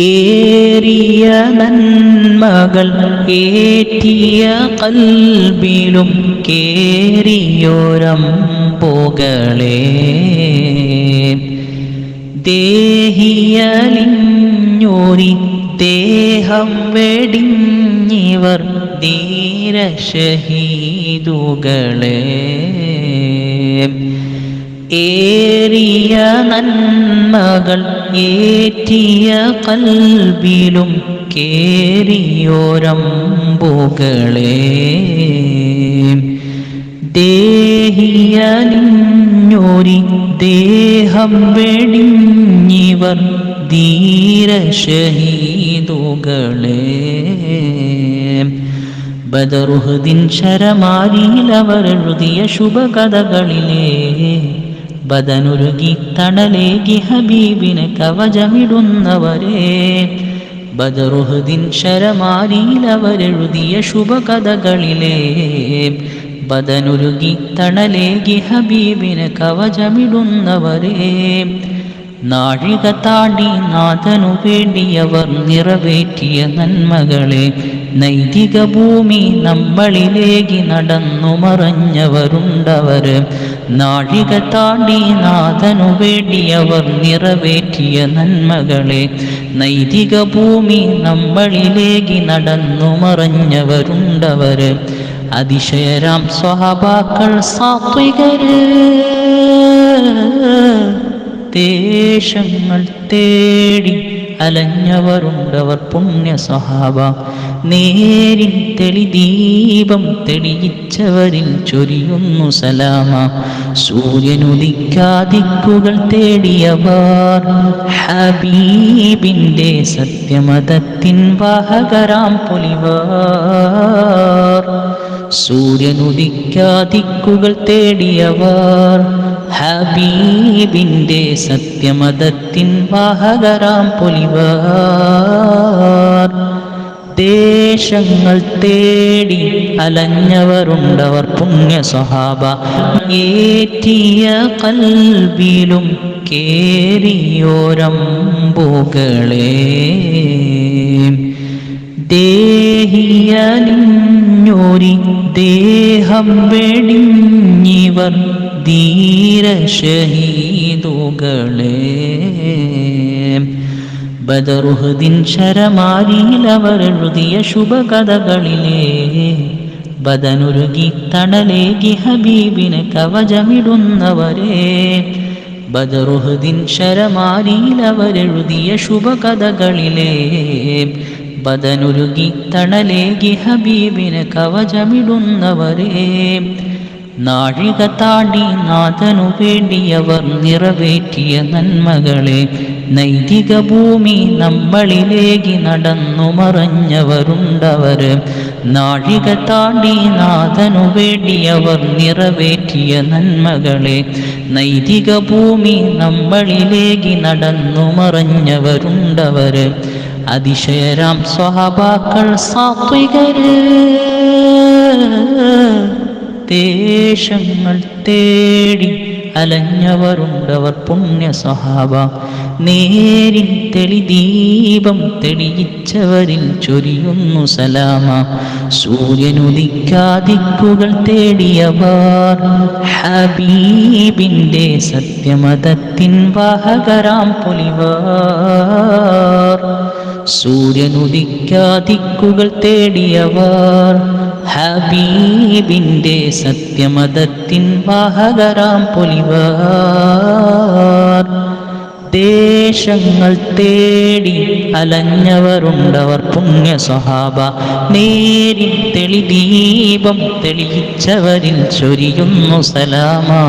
ഏറിയ നന്മകൾ ഏറ്റിയ കൽബിലും കേറിയോരം പോകളെ. ദേഹിയലിഞ്ഞോരി ദേഹം വെടിഞ്ഞിവർ ധീരശഹീദുകളെ. ഏറിയ നന്മകൾ ഏറ്റിയ കൽബിലും കേറിയോരമ്പുകളെ. ദേഹിയലിഞ്ഞോരി ദേഹം വെടിഞ്ഞിവർ ധീരശഹീദുകളെ. ബദറുഹദിൻ ശരമാരിയിലവർ എഴുതിയ ശുഭകഥകളിലെ ബദനുരുകി തണലേകി ഹബീബിന് കവചമിടുന്നവരെ. ബദറുഹദിൻ ശരമാരിയിലവരെഴുതിയ ശുഭകഥകളിലെ. ബദനുരുകി തണലേകി ഹബീബിന് കവചമിടുന്നവരെ. നാഴിക താണ്ടി നാഥനു വേണ്ടിയവർ നിറവേറ്റിയ നന്മകളെ നൈതിക ഭൂമി നമ്മളിലേക്ക് നടന്നു മറഞ്ഞവരുണ്ടവർ നാഴിക താണ്ടി നാഥനു വേണ്ടിയവർ നിറവേറ്റിയ നന്മകളെ നൈതിക ഭൂമി നമ്മളിലേകി നടന്നു മറഞ്ഞവരുണ്ടവര്. അതിശയരാം സ്വഹാബാക്കൾ സാത്വികര്. ദേശങ്ങൾ തേടി അലഞ്ഞവരുണ്ടവർ പുണ്യ സ്വഹാബ തെളി തെളിദീപം തെളിയിച്ചവരിൽ ചൊരിയുന്നു സലാമ. സൂര്യനുദിക്കാതിക്കുകൾ തേടിയവർ ഹബീബിന്റെ സത്യമതത്തിൻ വാഹകരാം പൊലിവാർ. സൂര്യനുദിക്കാതിക്കുകൾ തേടിയവർ ഹബീബിന്റെ സത്യമതത്തിൻ വാഹകരാം പൊലിവാർ. ദേശങ്ങൾ തേടി അലഞ്ഞവരുണ്ടവർ പുണ്യ സ്വഹാബ. ഏറ്റിയ കൽബിലും പൂകളെ ദേഹിയലിഞ്ഞോരി ദേഹം വെടിഞ്ഞിവർ ധീരശഹീദുകളെ ബദറുഹദിൻ ശരമാരിയിലവർ എഴുതിയ ശുഭകഥകളിലെ. ബദനുരുകി തണലേകി ഹബീബിന് കവചമിടുന്നവരെ. ബദറുഹദിൻ ശരമാരിയിലവരെഴുതിയ ശുഭകഥകളിലെ. ബദനുരുകി തണലേകി ഹബീബിന് കവചമിടുന്നവരെ. നാഴിക താണ്ടി നാഥനു വേണ്ടിയവർ നിറവേറ്റിയ നന്മകളെ നൈതിക ഭൂമി നമ്മളിലേക്ക് നടന്നു മറഞ്ഞവരുണ്ടവർ നാഴിക താണ്ടി നാഥനു വേണ്ടിയവർ നിറവേറ്റിയ നന്മകളെ നൈതിക ഭൂമി നമ്മളിലേക്ക് നടന്നു മറഞ്ഞവരുണ്ടവർ അതിശയരാം സ്വഹാബാക്കൾ സാത്വികര്. ദേശങ്ങൾ തേടി അലഞ്ഞവരുണ്ടവർ പുണ്യ സ്വഹാബ തെളി ദീപം തെളിയിച്ചവരിൽ ചൊരിയുന്നു സലാമ. സൂര്യനുദിക്കാതിക്കുകൾ തേടിയവർ ഹബീബിന്റെ സത്യമതത്തിൻ വാഹകരാം പൊലിവാർ. സൂര്യനുദിക്കാതിക്കുകൾ തേടിയവർ ഹബീബിന്റെ സത്യമതത്തിൻ വാഹകരാം പൊലിവാർ. ദേശങ്ങൾ തേടി അലഞ്ഞവരുണ്ടവർ പുണ്യ സ്വഹാബ നേരി തെളിദീപം തെളിയിച്ചവരിൽ ചൊരിയുന്നു സലാമാ.